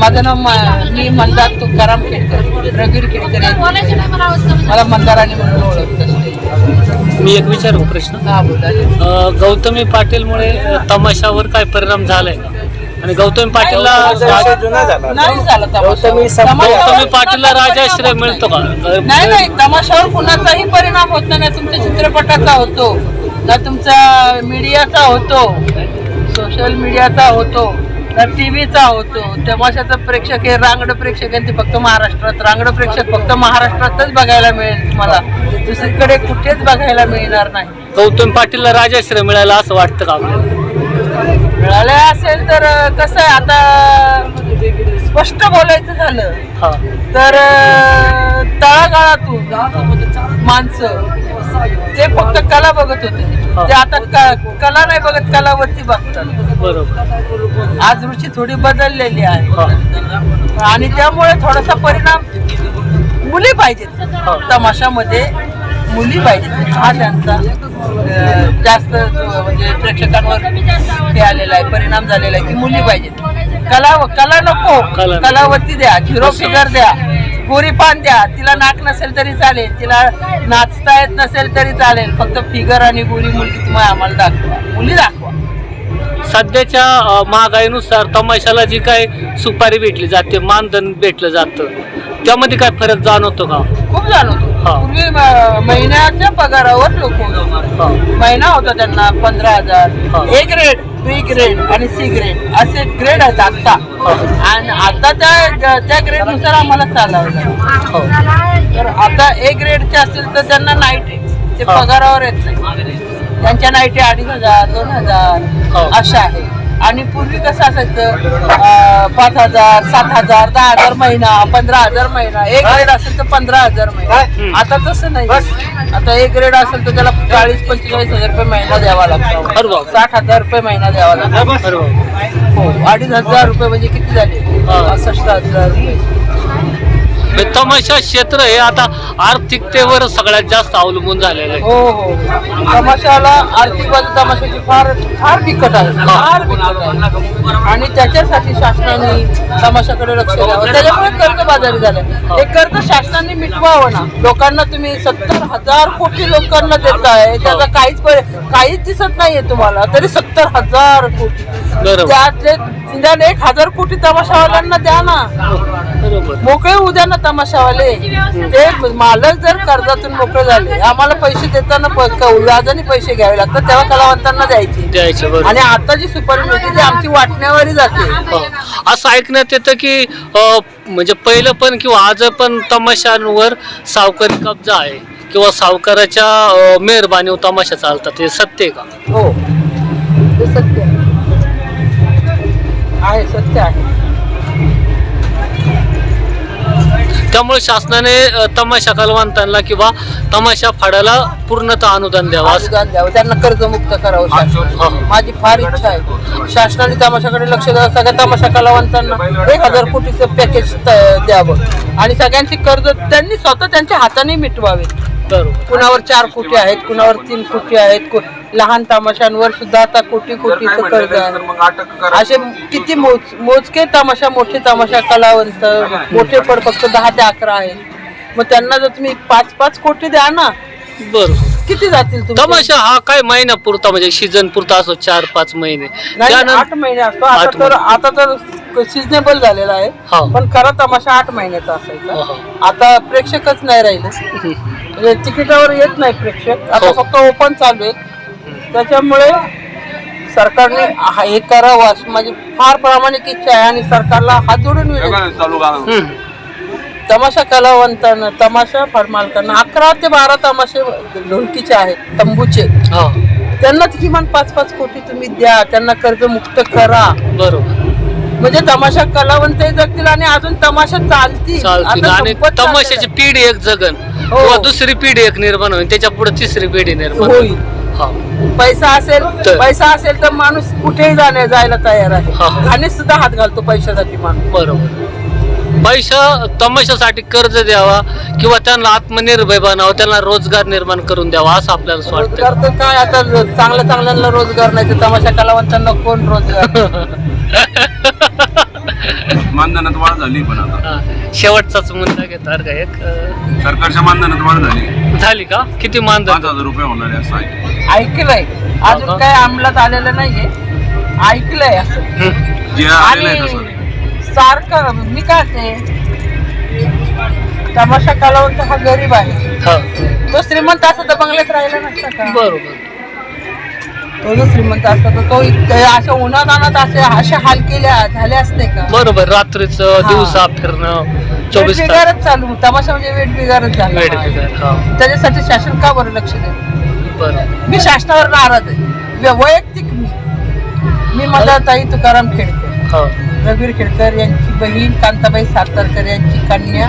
माझं नाव म- मी मंदार तुकाराम खेडकर रघुवीर खेडकर आहे. मला मंदाराने म्हणून ओळखतात मी एक विचारू प्रश्न. हा बोला. अ, गौतमी पाटीलमुळे तमाशावर काय परिणाम झालाय? आणि गौतमी पाटीलला जुना झाला. नाही झालं तमाशा. गौतमी गौतमी पाटीलला राजाश्रय मिळतो का? नाही. नाही तमाशावर कुणाचाही परिणाम होत नाही ना तुमच्या चित्रपटाचा होतो ना तुमचा मीडियाचा होतो सोशल मीडियाचा होतो. ना टी व्हीचा होतो. तमाशाचा प्रेक्षक हे रांगड प्रेक्षक आहे ते फक्त महाराष्ट्रात रांगड प्रेक्षक फक्त महाराष्ट्रातच बघायला मिळेल तुम्हाला. दुसरीकडे कुठेच बघायला मिळणार नाही. गौतमी पाटीलला राजाश्रय मिळाला असं वाटतं का आपल्याला? मिळालं असेल तर कसं आहे आता स्पष्ट बोलायचं झालं हा. तर अं, तळागाळातून माणसं ते फक्त कला बघत होते. ते आता क- कला नाही बघत कलावरती बघतात. बरोबर. आज रुची थोडी बदललेली आहे. हा. आणि त्यामुळे थोडासा परिणाम मुली पाहिजेत. तमाशामध्ये मुली पाहिजेत. हा त्यांचा जास्त म्हणजे प्रेक्षकांवर हे आलेला आहे परिणाम झालेला आहे की मुली पाहिजेत. कला कला नको. कला नको. कलावती द्या झिरो फिगर द्या. गोरी पान द्या. तिला नाक नसेल तरी चालेल. तिला नाचता येत नसेल तरी चालेल. फक्त फिगर आणि गोरी मुलगी तुम्ही आम्हाला दाखवा. मुली दाखवा. सध्याच्या महागाईनुसार तमाशाला जी काय सुपारी भेटली जाते मानधन भेटलं जातं त्यामध्ये काय फरक जाणवतो का खूप जाणवतो. पूर्वी महिन्याच्या पगारावर लोक. महिना होता त्यांना पंधरा हजार. ए ग्रेड बी ग्रेड आणि सी ग्रेड असे ग्रेड आहेत आता हा. आणि आता त्या त्या ग्रेडनुसार आम्हाला चालावं हो. तर आता ए ग्रेडचे असतील तर त्यांना नाईट. पगारावर येत नाही त्यांच्या नाईटी अडीच हजार दोन हजार हा. अशा आहे. आणि पूर्वी कसं असायचं? पाच हजार सात हजार दहा हजार महिना पंधरा हजार महिना. एक ग्रेड असेल तर पंधरा हजार महिना. आता तसं नाही. आता एक ग्रेड असेल तर त्याला चाळीस पंचेचाळीस हजार रुपये महिना द्यावा लागतो. बरोबर. साठ हजार रुपये महिना द्यावा लागतो. बरोबर. हो अडीच हजार रुपये म्हणजे किती झाले. पासष्ट हजार. तमाशा क्षेत्र हे आता आर्थिकतेवर सगळ्यात जास्त अवलंबून झालेलं आहे. हो हो. तमाशाला आर्थिक बाजू तमाशाची फार फार बिकट आहे. फार बिकट आहे. आणि त्याच्यासाठी शासनाने तमाशाकडे लक्ष द्यावं. त्याच्यामुळे कर्जबाजारी झालं. हे. कर्ज शासनाने मिटवावं ना. लोकांना तुम्ही सत्तर हजार कोटी लोकांना देताय. त्याचा काहीच काहीच दिसत नाहीये तुम्हाला. तरी सत्तर हजार कोटी. त्यातले निदान एक हजार कोटी तमाशावाल्यांना द्या ना. मोकळे उद्या ना तमाशावाले. ते मालक जर कर्जातून मोकळे झाले आम्हाला पैसे देताना व्याजाने पैसे घ्यावे लागतात तेव्हा कलावंतांना द्यायचे. आणि आता जी सुपारी मिळते ती आमची वाटण्यावरही जाते. हो. असं ऐकण्यात येतं की म्हणजे पहिलं पण किंवा आज पण तमाशांवर सावकारी कब्जा आहे किंवा सावकाराच्या अ, मेहरबानीवर तमाशा चालतात हे सत्य आहे का? हो. सत्य. आहे सत्य आहे. त्यामुळे शासनाने तमाशा कलावंतांना किंवा तमाशा फाडाला पूर्णतः अनुदान द्यावं अनुदान द्यावं. त्यांना कर्जमुक्त करावं शासनाने. माझी फार इच्छा आहे. शासनाने तमाशाकडे लक्ष द्यावं सगळ्या तमाशा कलावंतांना एक हजार कोटीचं पॅकेज द्यावं. आणि सगळ्यांची कर्ज त्यांनी स्वतः त्यांच्या हाताने मिटवावे. बरोबर. कुणावर चार कोटी आहेत कुणावर तीन कोटी आहेत कु- लहान तमाशांवर सुद्धा आता कोटी कोटीचं कर्ज आहे असे किती मोज मोजके तमाशा मोठे तमाशा कलावंत मोठे पण फक्त दहा ते अकरा आहेत. मग त्यांना जर तुम्ही पाच पाच कोटी द्या ना बरोबर किती जातील तुमचे? तमाशा हा काय महिना पुरता म्हणजे सीझन पुरता असो चार पाच महिने. नाही आठ त्यानंतर महिने असतो. आठ आता तर आता तर सिजनेबल झालेला आहे. हा. पण खरा तमाशा आठ महिन्याचा हा, असायचा आता प्रेक्षकच नाही राहिले. म्हणजे तिकिटावर येत नाही प्रेक्षक. आता हो. फक्त ओपन चालू आहे त्याच्यामुळे सरकारने हा- हे करावं अशी माझी फार प्रामाणिक इच्छा आहे आणि सरकारला हात जोडून विनंती. हम्म. तमाशा कलावंतांना तमाशा फडमालकांना अकरा ते बारा तमाशे ढोलकीचे आहेत तंबूचे. हा. त्यांना किमान पाच पाच कोटी तुम्ही द्या त्यांना कर्ज मुक्त करा. बरोबर. म्हणजे तमाशा कलावंत जगतील आणि अजून तमाशा चालतील. चालतील. आता आणि संपत तमाशाची पिढी एक जगन. हो. किंवा दुसरी पिढी एक निर्माण होईल. त्याच्या पुढे तिसरी पिढी निर्माण होईल. पैसा असेल तर- पैसा असेल तर माणूस कुठेही जाण्या जायला तयार आहे. घाणीत सुद्धा हात घालतो पैशासाठी माणूस. बरोबर. पैसा तमाशासाठी कर्ज द्यावा किंवा त्यांना आत्मनिर्भर बनावं त्यांना रोजगार निर्माण करून द्यावा असं आपल्याला असं रोजगार वाटतं तर काय आता चांगल्या चांगल्याला रोजगार नाही तर तमाशा कलावंतांना कोण रोजगार मानधनात वाढ झाली पण आता. हा. शेवटचाच मुद्दा घेणार का एक? अं, सरकारच्या मानधनात वाढ झाली. झाली का? किती मान पाच हजार रुपये होणार आहे असं आहे. ऐकलंय? अजून काय अंमलात आलेलं नाहीये. ऐकलंय असं. हम्म. जे आलेलं आहे तसं. आणि सारखं मी काय ते तमाशा कलावंत हा गरीब आहे. हा. तो श्रीमंत असता तर बंगल्यात राहिला नसता का? बरोबर. तो जर श्रीमंत असता तर तो इतकं अशा उन्हात असे असे हाल केल्या झाले असते का? बरोबर रात्रीच. दिवसा फिरणं चोवीस तास. वेठबिगारच चालू तमाशा म्हणजे वेठबिगारच झाला. वेळ बिगार, हा. त्याच्यासाठी शासन का बरं लक्ष देत? मी शासनावर नाराज आहे. व्य- वैयक्तिक मी. मी मदताई तुकाराम खेडकर. हा. रवीर खेडकर यांची बहीण कांताबाई सातारकर यांची कन्या.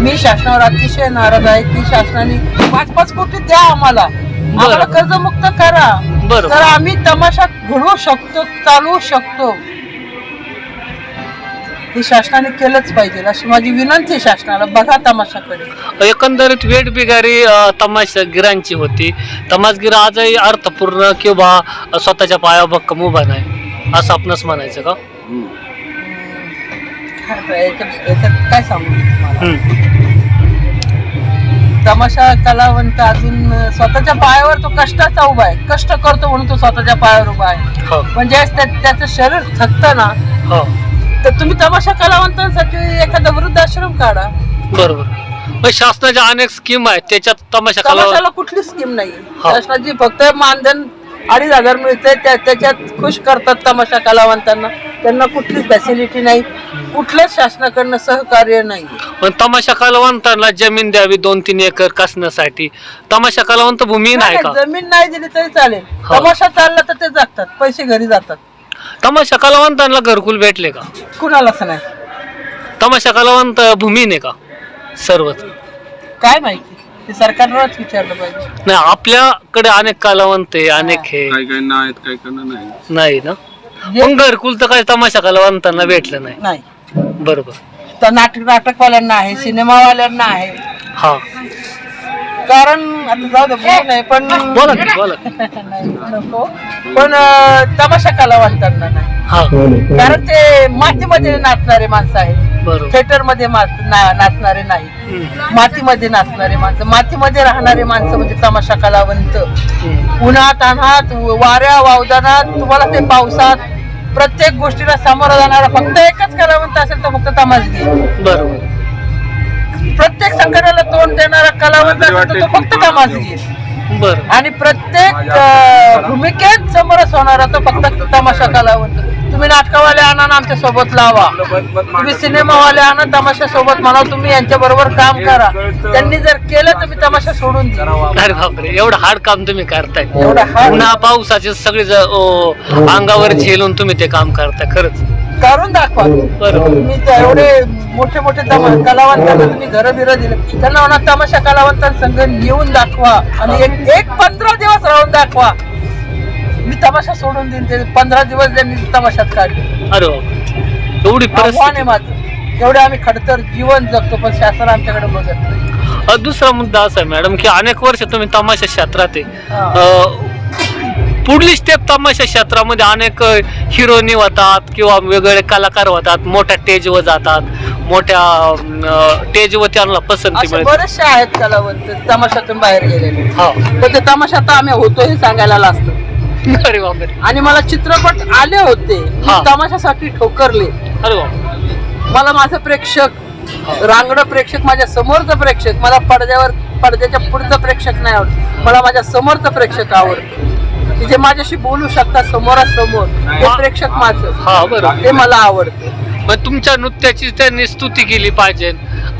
मी शासनावर अतिशय नाराज आहे. की शासनाने पाच पाच कोटी द्या आम्हाला. आम्हाला कर्जमुक्त करा. बरोबर. तर आम्ही तमाशा घडवू शकतो चालवू शकतो. हे शासनाने केलंच पाहिजे अशी माझी विनंती आहे शासनाला बघा तमाशाकडे एकंदरीत वेट बिगारी अ, तमाशगिरांची होती. तमाशगीर आजही अर्थपूर्ण किंवा स्वतःच्या पायावर भक्कम उभा नाही असं आपणच म्हणायचं का? काय याच्यात याच्यात काय सांगू तुम्हाला? हम्म. तमाशा कलावंत अजून स्वतःच्या पायावर तो कष्टाचा उभा आहे. कष्ट करतो म्हणून तो स्वतःच्या पायावर उभा आहे. हो. पण ज्यावेळेस त्या- त्याचं शरीर थकतं ना हो. तर तुम्ही तमाशा कलावंतांसाठी एखादा वृद्धाश्रम काढा. बरोबर. मग शासनाच्या अनेक स्कीम आहेत त्याच्यात तमाशा कला तमाशाला कुठली स्कीम नाही हा. शासनाची फक्त मानधन अडीच हजार मिळते त्या त्याच्यात खुश करतात तमाशा कलावंतांना. त्यांना कुठलीच फॅसिलिटी नाही. कुठलंच शासनाकडनं सहकार्य नाही. पण तमाशा कलावंतांना जमीन द्यावी दोन तीन एकर कसण्यासाठी. तमाशा कलावंत भूमी नाही का? जमीन नाही दिली तरी चालेल. हा. तमाशा चालला तर ते जगतात. पैसे घरी जातात. तमाशा कलावंतांना घरकुल भेटले का? कुणालाच नाही. तमाशा कलावंत भूमी नाही का? सर्वच. काय माहिती? ते सरकारलाच विचारलं पाहिजे. नाही आपल्याकडे अनेक कलावंत आहे अनेक हे. काही काही ना आहेत काही काही नाही. नाही ना? मग घरकुल तर काही तमाशा कलावंतांना भेटलं नाही. नाही. बरोबर. तर नाटक नाटकवाल्यांना आहे सिनेमावाल्यांना आहे. हा. कारण आता जाऊ दे बोलू नाही पण बोला की बोला की. नाही, नको. पण अं, तमाशा कलावंतांना नाही. हा. कारण ते मातीमध्ये नाचणारे माणसं आहेत. थिएटरमध्ये नाचणारे नाही. मातीमध्ये नाचणारे माणसं मातीमध्ये राहणारे माणसं म्हणजे तमाशा कलावंत. उन्हात अनात वाऱ्या वावदानात तुम्हाला ते पावसात प्रत्येक गोष्टीला सामोरं जाणारा फक्त एकच कलावंत असेल तर फक्त तमाशगी. बरोबर. प्रत्येक संकटाला तोंड देणारा कलावंत असेल तर तो फक्त तमाशगी. बरं. आणि प्रत्येक अं, भूमिकेत समरस होणारा तो फक्त तमाशा कलावंत तुम्ही नाटकवाले आणा आणि आमच्यासोबत लावा. तुम्ही सिनेमावाले आणा तमाशा सोबत म्हणा तुम्ही यांच्या बरोबर काम करा. त्यांनी जर केलं तर मी तमाशा सोडून देईन अरे बापरे एवढं हार्ड काम तुम्ही करताय. एवढं उन्हा पावसाचे सगळे ज- ओ, अंगावर झेलून तुम्ही ते काम करताय खरंच. करून दाखवा. बरोबर तुम्ही ते एवढे मोठे मोठे तमा- कलावंतांना तुम्ही घर बिर दिले. त्यांना म्हणा तमाशा कलावंतांसंग येऊन दाखवा आणि एक एक पंधरा दिवस राहून दाखवा. मी तमाशा सोडून देईन ते. पंधरा दिवस त्यांनी तमाशात काढले. अरे एवढी आव्हान आहे परिस्थिती. माझं. एवढे आम्ही खडतर जीवन जगतो पण शासन आमच्याकडे बघत नाही. अ, दुसरा मुद्दा असा आहे मॅडम की अनेक वर्ष तुम्ही तमाशा क्षेत्रात आहे. हा. अ, पुढली स्टेप तमाशा क्षेत्रामध्ये अनेक हिरोनी होतात किंवा वेगवेगळे कलाकार होतात मोठ्या स्टेजवर जातात मोठ्या स्टेजवर त्यांना पसंती मिळते. बरेचसे आहेत कलावंत तमाशातून बाहेर गेलेले. हा. पण ते तमाशात आम्ही होतो हे सांगायला लागतं अरे बापरे. आणि मला चित्रपट आले होते मी हा. तमाशासाठी ठोकरले. अरे बाप मला माझं प्रेक्षक रांगडं प्रेक्षक माझ्या समोरचं प्रेक्षक मला पडद्यावर पडद्याच्या पुढचं प्रेक्षक नाही आवडत. मला माझ्या समोरचं प्रेक्षक आवडतं. की जे माझ्याशी बोलू शकतात समोरासमोर ते. प्रेक्षक माझं. हा बरोबर. ते मला आवडतं. मग तुमच्या नृत्याची त्यांनी स्तुती केली पाहिजे.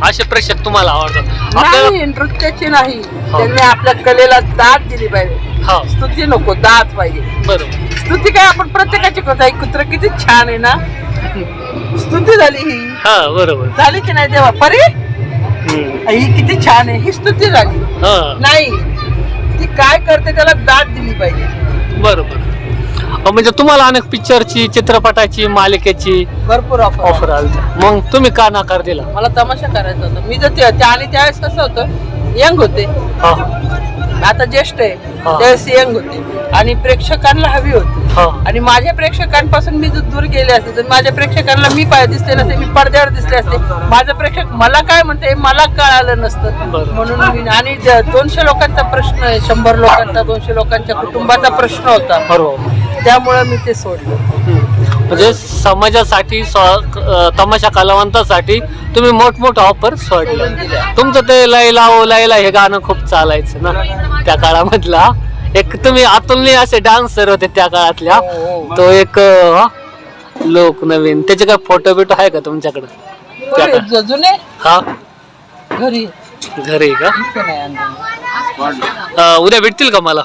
असे प्रेक्षक तुम्हाला आवडतात. आपल्याला नाही नृत्याची नाही. त्यांनी आपल्या कलेला दाद दिली पाहिजे. हा. स्तुती नको दाद पाहिजे. बरोबर. स्तुती काय आपण प्रत्येकाची करतो. ही कुत्र किती छान आहे ना? स्तुती झाली ही. हा बरोबर. झाली की नाही देवा? परे? हम्म. ही किती छान आहे. ही स्तुती झाली. हा. नाही. ती काय करते त्याला दाद दिली पाहिजे. बरोबर. म्हणजे तुम्हाला अनेक पिक्चरची चित्रपटाची मालिकेची भरपूर ऑफर ऑफर आली. मग तुम्ही का नकार दिला? मला तमाशा करायचा होता. मी जर ते ते- आणि त्यावेळेस कसं होतं? यंग होते. हा. आता ज्येष्ठ आहे. त्यावेळेस यंग होते. आणि प्रेक्षकांना हवी होती. आणि माझ्या प्रेक्षकांपासून मी जर दूर गेले असते तर माझ्या प्रेक्षकांना मी पाय दिसले नसते मी पडद्यावर दिसले असते माझं प्रेक्षक मला काय म्हणते मला कळालं नसतं. म्हणून मी आणि ज- दोनशे लोकांचा प्रश्न आहे शंभर लोकांचा दोनशे लोकांच्या कुटुंबाचा प्रश्न होता. बरोबर. त्यामुळे मी ते सोडलं. हम्म. म्हणजे समाजासाठी तमाशा कलावंतासाठी तुम्ही मोठमोठं ऑफर सोडलं. तुमचं ते लैला ओ लैला हे गाणं खूप चालायचं ना त्या काळामधला. एक तुम्ही अतुलनीय असे डान्सर होते त्या काळातल्या. हो, हो. तो एक हा, लोक नवीन. त्याचे काय फोटो बिटो आहे का तुमच्याकडे? जुने? हा? घरी. घरी का? उद्या भेटतील का मला?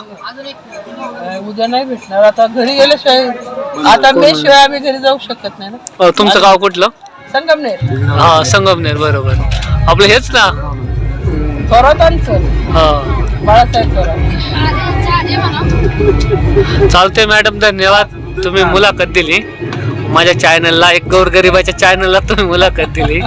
उद्या नाही भेटणार. आता घरी गेल्याशिवाय आता मे शिवाय आम्ही घरी जाऊ शकत नाही ना. अं, तुमचं गाव कुठलं? संगमनेर. हा संगमनेर बरोबर. आपलं हेच ना? थोरातांचं. हा. बाळासाहेब थोरात. चालते मॅडम धन्यवाद. तुम्ही मुलाखत दिली. माझ्या चॅनलला एक गोरगरिबाच्या चॅनलला तुम्ही मुलाखत दिली.